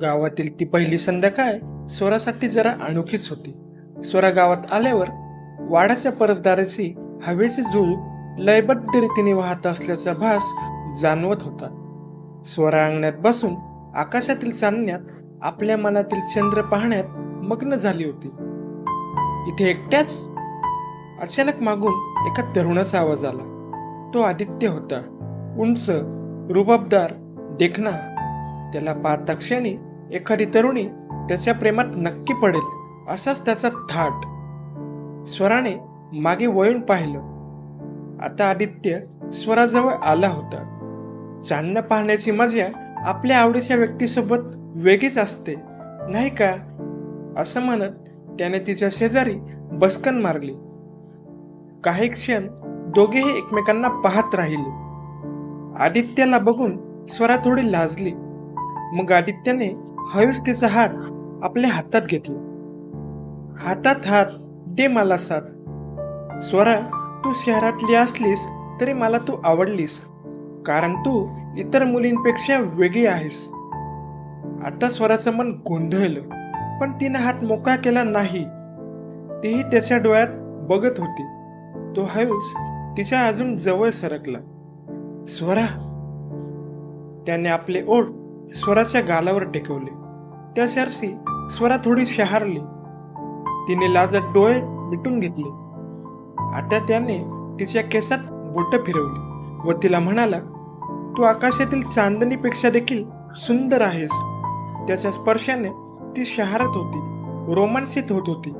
गावातील ती पहिली संध्याकाळ स्वरासाठी जरा अनोखीच होती. स्वरा गावात आल्यावर वाड्याच्या परसदाराची हवेची झुळूक लयबद्ध रीतीने वाहत असल्याचा भास जाणवत होता. स्वरा अंगणात बसून आकाशातील चांदण्यात आपल्या मनातील चंद्र पाहण्यात मग्न झाली होती. इथे एकट्याच अचानक मागून एका तरुणाचा आवाज आला. तो आदित्य होता. उंच रुबाबदार देखणा. त्याला पाहता क्षणी एखादी तरुणी त्याच्या प्रेमात नक्की पडेल असाच त्याचा थाट. स्वराने मागे वळून पाहिलं. आता आदित्य स्वराजवळ आला होता. चांदणं पाहण्याची मजा आपल्या आवडीच्या व्यक्तीसोबत वेगळीच असते नाही का? असं म्हणत त्याने तिच्या शेजारी बसकन मारली. काही क्षण दोघेही एकमेकांना पाहत राहिले. आदित्याला बघून स्वरा थोडी लाजली. मग आदित्याने हळूच तिचा हात आपल्या हातात घेतला. हातात हात दे मला साथ. स्वरा तू शहरातली असलीस तरी मला तू आवडलीस कारण तू इतर मुलींपेक्षा वेगळी आहेस. आता स्वराचं मन गोंधळलं पण तिनं हात मोकळा केला नाही. तीही त्याच्या डोळ्यात बघत होती. तो हळूस तिच्या अजून जवळ सरकला. स्वरा त्याने आपले ओढ स्वराच्या गालावर टेकवले. त्या शर्षी स्वरा थोडी शहारली. तिने लाजत डोळे मिटून घेतले. आता त्याने तिच्या केसात बोट फिरवली व तिला म्हणाला तू आकाशातील चांदणीपेक्षा देखील सुंदर आहेस. त्याच्या स्पर्शाने ती शहारत होती रोमांचित होत होती.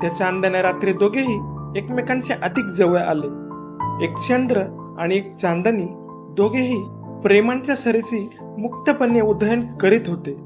त्या चांदण्या रात्री दोघेही एकमेकांच्या अधिक जवळ आले. एक चंद्र आणि एक चांदणी दोघेही प्रेमांच्या सरीची मुक्तपणे उधळण करीत होते.